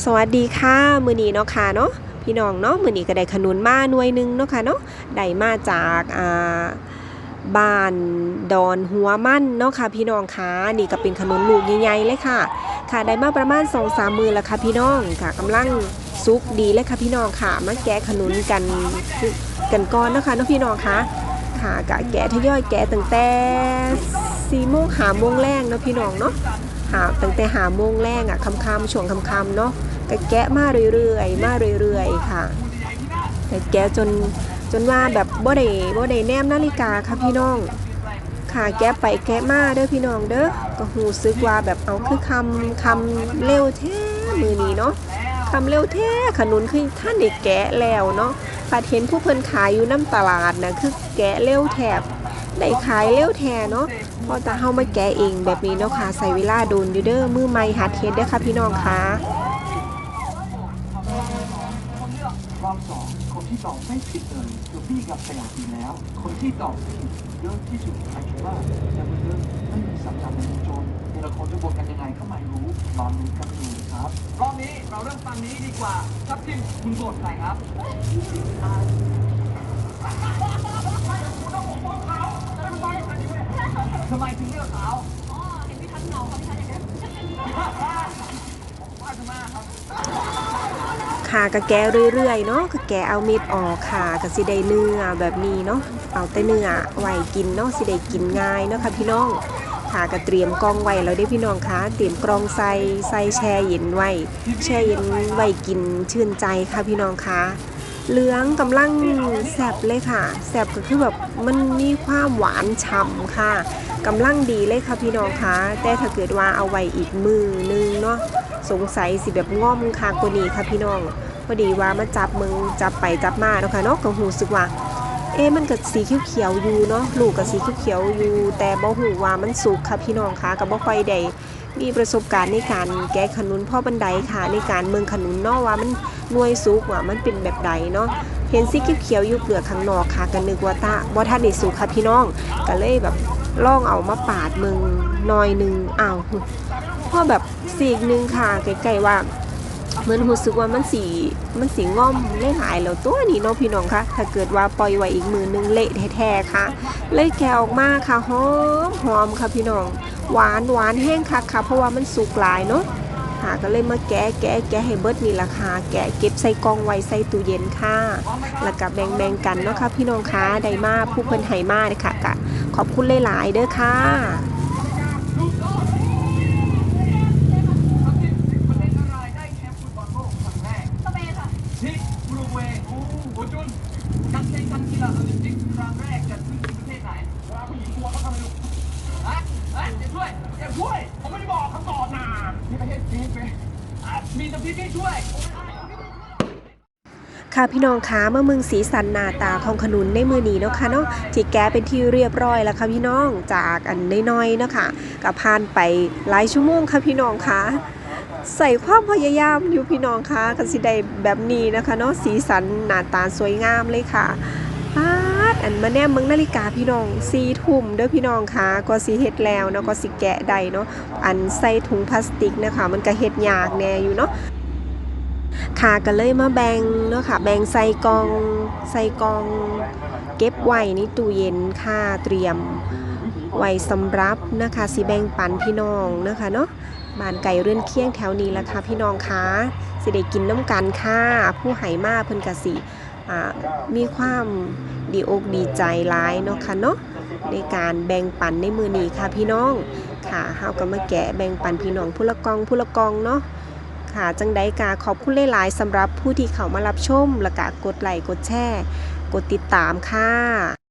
สวัสดีค่ะมือนีเนาะค่ะเนาะพี่น้องเนาะมือนีก็ได้ขนุนมาหน่วยหนึงเนาะค่ะเนาะได้มาจากอ่าบ้านดอนหัวมั่นเนาะค่ะพี่น้องค่ะนี่ก็เป็นขนุนลูกใหญ่ๆเลยค่ะ ค่ะได้มาประมาณ2องสามมือแล้วค่ะพี่น้องค่ะกำลังซุกดีเลยค่ะพี่น้องค่ะมาแกะขนุนกันกันก่อนเนาะคะเนาะพี่น้องค่ะค่ะกะแกะทยอยแกะตั้งแต่สี่โมงหาโมงแรกเนาะพี่น้องเนาะ หาตั้งแต่หาโมงแรกอะคำคำๆช่วงคำคำๆเนาะก็แกะมาเรื่อยๆ มาเรื่อยๆค่ะแกะจนจนว่าแบบบ่ได้บ่ได้แนมนาฬิกาค่ะพี่น้องค่ะแกะไปแกะมาเด้อพี่น้องเด้อก็หูซึกว่าแบบเอาคือคำคำเร็วแท้มือนี้เนาะคำเร็วแท้ขนุนคือท่านได้แกะแล้วเนาะปาเห็นผู้เพิ่นขายอยู่น้ำตลาดนะคือแกะเร็วแถบ ได้ขายเร็วแท้เนาะพอจะเฮามาแกะเองแบบนี้เนาะค่ะใส่เวลาโดนอยู่เด้อมือใหม่หัดเฮ็ดเด้อค่ะพี่น้องค่ะรอบสองคนที่ตอบไม่ผิดเลยคือพี่กับสยามดีแล้ว คนที่ตอบผิดเยอะที่สุดใครคิดว่าจะเป็นเรื่องไม่มีสัจจะเป็นโจรแต่ละคนจะบวกกันยังไงก็ไม่รู้ตอนนี้ก็ดูครับรอบนี้เราเริ่มฟังนี้ดีกว่าทับทิมคุณโกรธใครครับ ทำไมถึงเลือกเขาอ๋อเห็นพี่ทัศน์เหงาค่ะพี่ทัศน์อย่างนี้นว่าจะมาครับค่ะก็แกะเรื่อยๆเนาะก็แกะเอาเม็ดออกค่ะก็สิได้เนื้อแบบนี้เนาะเอาแต่เนื้อไว้กินเนาะสิได้กินง่ายเนาะค่ะพี่น้องค่ะก็เตรียมกรองไว้แล้วเด้พี่น้องคะเตรียมกรองใส่ใส่แช่เย็นไว้แช่เย็นไว้กินชื่นใจค่ะพี่น้องคะเหลืองกำลังแซ่บเลยค่ะแซ่บก็คือแบบมันมีความหวานฉ่ำค่ะ กำลังดีเลยค่ะพี่น้องคะแต่ถ้าเกิดว่าเอาไว้อีกมือนึงเนาะสงสัยสิแบบง่อมคางกว่านี้ค่ะพี่น้องพอดีว่ามาจับมึงจับไปจับมาเนาะค่ะเนาะก็หูสึกว่าเอ๊มันก็สีเขียวๆอยู่เนาะลูกก็สีเขียวๆอยู่ แต่บ่หูว่ามันสุกค่ะพี่น้องคะก็บ่ค่อยได้มีประสบการณ์ในการแกะขนุนพ่อบันไดค่ะ ในการเมืองขนุนเนาะว่ามันนวยสุกว่ามันเป็นแบบใดเนาะเห็นสีเขียวๆอยู่เปลือกข้างนอกค่ะก็นึกว่าตาบ่ทันได้สุกค่ะพี่น้องก็เลยแบบ ล่องเอามาปาดมึงหน่อยหนึงอ้าวพอแบบสีกหนึงค่ะใกล้ๆว่าเหมือนรู้สึกว่ามันสีมันสีง่อมเล่หายแล้วตัวนี้เนาะพี่น้องคะถ้าเกิดว่าปล่อยไว้อีกมือนึงเละแท้ๆค่ะ เลยแกะออกมาค่ะหอมหอมค่ะพี่น้อง หวานหวานแห้งค่ะค่ะ เพราะว่ามันสุกหลายเนาะค่ะก็เลยมาแกะแกะแกะให้เบิร์ดนี่ละค่ะแกะเก็บใส่กล่องไว้ใส่ตู้เย็นค่ะ แล้วก็แบ่งๆกันเนาะค่ะพี่น้องคะได้มาผู้เพิ่นให้มาเลยค่ะกะ ขอบคุณหลายๆเด้อค่ะทับทิมประเทศอะได้บอกครั้งแรกสเปนค่ะที่อุรุกวัยโอ้โหจุนการแข่งขันกีฬาโอลิมปิกครั้งแรกจัดขึ้นที่ประเทศไหนลาวผู้หญิงกลัวเขาทำอะไรลูกฮะฮะอย่าช่วย ค่ะพี่น้องคะเมื่อมึงสีสันหน้าตาของขนุนในมือนี้เนาะค่ะเนาะที่แกเป็นที่เรียบร้อยแล้วค่ะพี่น้องจากอันน้อยๆเนาะค่ะกับผ่านไปหลายชั่วโมงค่ะพี่น้องคะใส่ความพยายามอยู่พี่น้องคะกันสิได้แบบนี้นะคะเนาะสีสันหน้าตาสวยงามเลยค่ะปาดอันมาแนมมืองนาฬิกาพี่น้องสีทุ่มเด้อพี่น้องคะก็สีเฮ็ดแล้วเนาะก็สิแกะได้เนาะอันใส่ถุงพลาสติกนะคะ มันก็เฮ็ดยากแน่อยู่เนาะ ค่ะก็เลยมาแบ่งเนาะค่ะ แบ่งใส่กองใส่กอง เก็บไว้ในตู้เย็นค่ะเตรียมไว้สำรับนะคะสิแบ่งปันพี่น้องนะคะเนาะบานไก่เรือนเคียงแถวนี้ละค่ะพี่น้องคะสิได้กินน้ำกันค่ะผู้ใหายมาเพิ่นกะสิมีความดีอกดีใจร้ายเนาะค่ะเนาะในการแบ่งปันในมือนี้ค่ะพี่น้องค่ะเฮาก็มาแกะแบ่งปันพี่น้องผู้ละกองผู้ละกองเนาะ ค่ะจังไดกาขอบคุณหลายๆสำหรับผู้ที่เข้ามารับชมและกากดไลค์กดแชร์ กดติดตามค่ะ